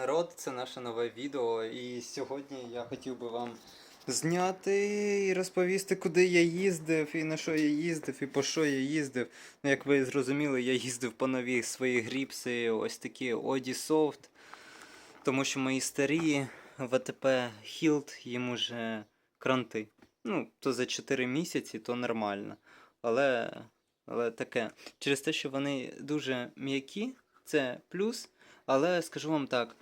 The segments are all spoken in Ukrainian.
народ, це наше нове відео. І сьогодні я хотів би вам зняти і розповісти, куди я їздив, і на що я їздив, і по що я їздив. Ну, як ви зрозуміли, я їздив по нові свої гріпси, ось такі Soft. Тому що мої старі ВТП Hilt, їм уже кранти. Ну, то за 4 місяці, то нормально. Але, але таке. Через те, що вони дуже м'які, це плюс. Але скажу вам так,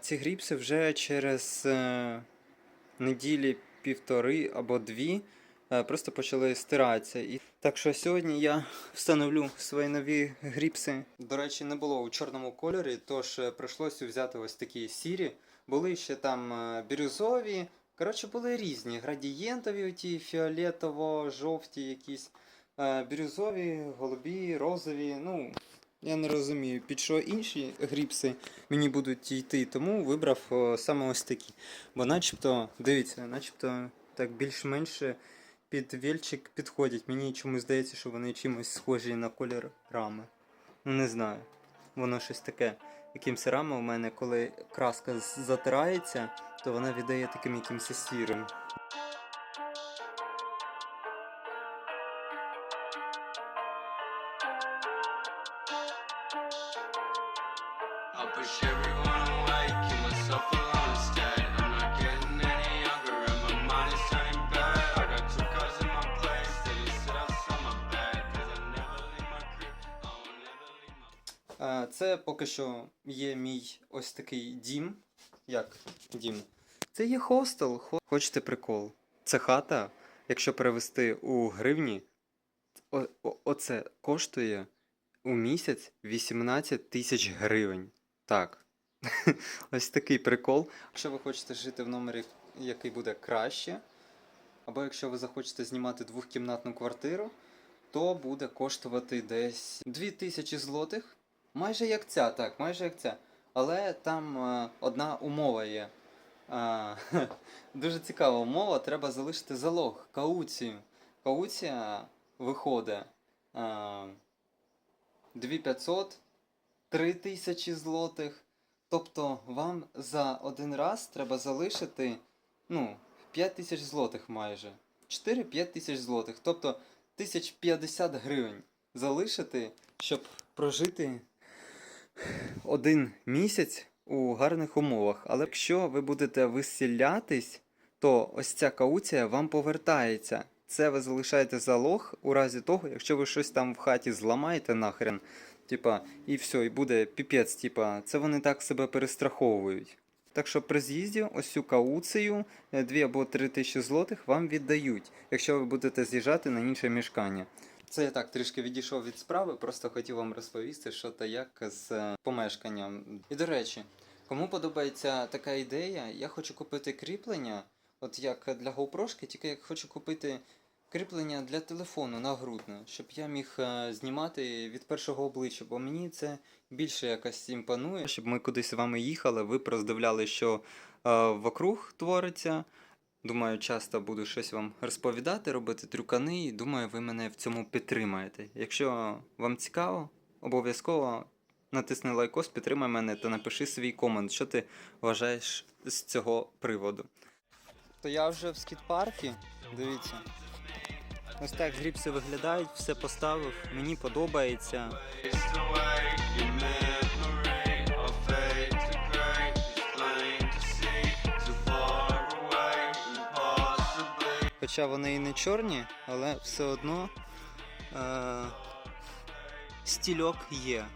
ці гріпси вже через е, неділі півтори або дві е, просто почали стиратися. І так що сьогодні я встановлю свої нові гріпси. До речі, не було у чорному кольорі, тож е, прийшлося взяти ось такі сірі. Були ще там бірюзові. Коротше, були різні. Градієнтові, оті фіолетово-жовті якісь, бірюзові, голубі, розові. Ну, я не розумію, під що інші гріпси мені будуть йти, тому вибрав о, саме ось такі. Бо начебто, дивіться, начебто так більш-менш під вільчик підходять. Мені чомусь здається, що вони чимось схожі на колір рами. Ну не знаю. Воно щось таке. Якимсь рама у мене, коли краска затирається, то вона віддає таким якимось сірим. Це поки що є мій ось такий дім. Як дім? Це є хостел. Хо- Хочете прикол? Це хата, якщо перевести у гривні, о- о- оце коштує у місяць 18 тисяч гривень. Так. Ось такий прикол. Якщо ви хочете жити в номері, який буде краще, або якщо ви захочете знімати двохкімнатну квартиру, то буде коштувати десь 2000 злотих. Майже як ця, так, майже як ця. Але там е, одна умова є. А, дуже цікава умова, треба залишити залог, кауцію. Кауція виходить а, 2500, 3000 злотих. Тобто вам за один раз треба залишити ну, 5 тисяч злотих майже. 4-5 тисяч злотих. Тобто 1050 гривень залишити, щоб прожити один місяць у гарних умовах. Але якщо ви будете виселятись, то ось ця кауція вам повертається. Це ви залишаєте залог у разі того, якщо ви щось там в хаті зламаєте нахрен. Типа, і все, і буде піпець, типа, це вони так себе перестраховують. Так що при з'їзді ось цю кауцію 2 або 3 тисячі злотих вам віддають, якщо ви будете з'їжджати на інше мішкання. Це я так трішки відійшов від справи, просто хотів вам розповісти, що та як з е, помешканням. І до речі, кому подобається така ідея, я хочу купити кріплення, от як для GoPro, тільки як хочу купити кріплення для телефону нагрудне, щоб я міг е, знімати від першого обличчя, бо мені це більше якось імпонує. Щоб ми кудись з вами їхали, ви роздивляли, що е, вокруг твориться. Думаю, часто буду щось вам розповідати, робити трюкани, і думаю, ви мене в цьому підтримаєте. Якщо вам цікаво, обов'язково натисни лайкос, підтримай мене та напиши свій комент, що ти вважаєш з цього приводу. То я вже в скіт-паркі, дивіться. Ось так гріпси виглядають, все поставив, мені подобається. Хоча вони і не чорні, але все одно е- стільок є.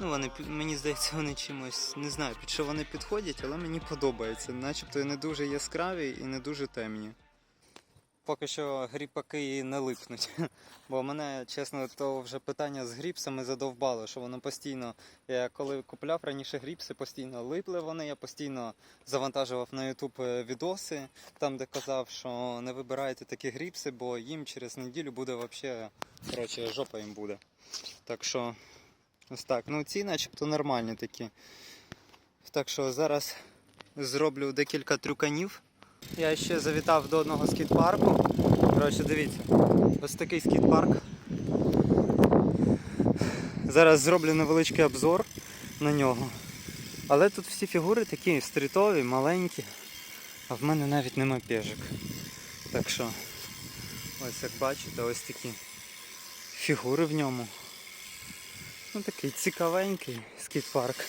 Ну, вони, мені здається, вони чимось, не знаю, під що вони підходять, але мені подобається. Начебто і не дуже яскраві і не дуже темні. Поки що гріпаки не липнуть. Бо мене, чесно, то вже питання з гріпсами задовбало, що воно постійно. Я коли купляв раніше гріпси, постійно липли вони, я постійно завантажував на YouTube відоси, там де казав, що не вибирайте такі гріпси, бо їм через неділю буде взагалі, коротше, жопа їм буде. Так що, ось так. Ну ці начебто нормальні такі. Так що зараз зроблю декілька трюканів. Я ще завітав до одного скіт-парку. Коротше, дивіться, ось такий скіт-парк. Зараз зроблю невеличкий обзор на нього. Але тут всі фігури такі стрітові, маленькі, а в мене навіть нема пежик. Так що, ось як бачите, ось такі фігури в ньому. Ну такий цікавенький скейт-парк.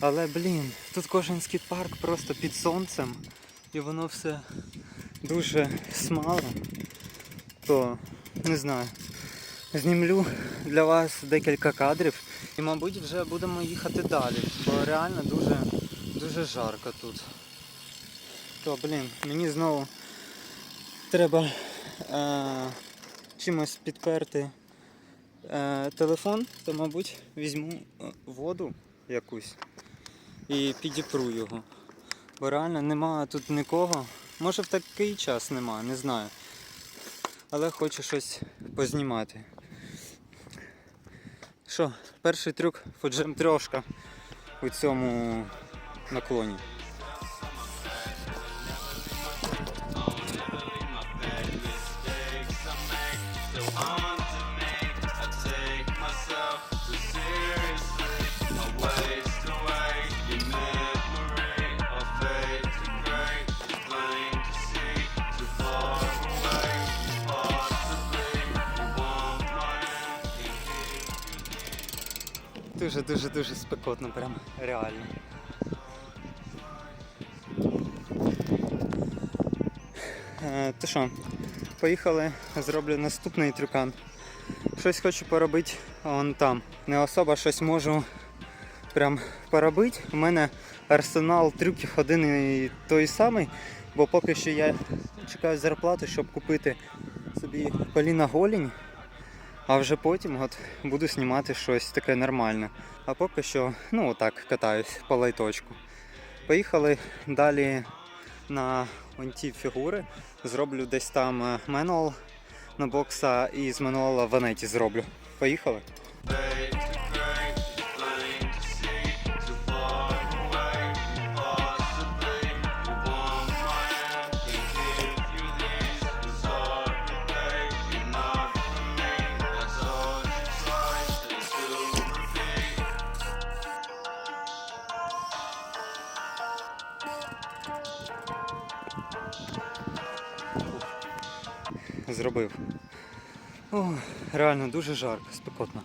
Але блін, тут кожен скейт-парк просто під сонцем і воно все дуже смало. То не знаю. Знімлю для вас декілька кадрів і, мабуть, вже будемо їхати далі, бо реально дуже, дуже жарко тут. То, блін, мені знову треба е, чимось підперти е, телефон, то, мабуть, візьму е, воду якусь і підіпру його. Бо реально немає тут нікого. Може в такий час немає, не знаю. Але хочу щось познімати. Що, перший трюк фоджем трошка у цьому наклоні. End. Дуже дуже дуже спекотно, прям реально. Е, то що, поїхали, зроблю наступний трюкан. Щось хочу поробити вон там. Не особо щось можу прям поробити. У мене арсенал трюків один і той самий, бо поки що я чекаю зарплату, щоб купити собі поліна голінь. А вже потім от буду знімати щось таке нормальне. А поки що, ну отак катаюсь по лайточку. Поїхали далі на ті фігури. Зроблю десь там е, менуал на бокса і з мануала ванеті зроблю. Поїхали. Зробив. О, реально дуже жарко, спекотно.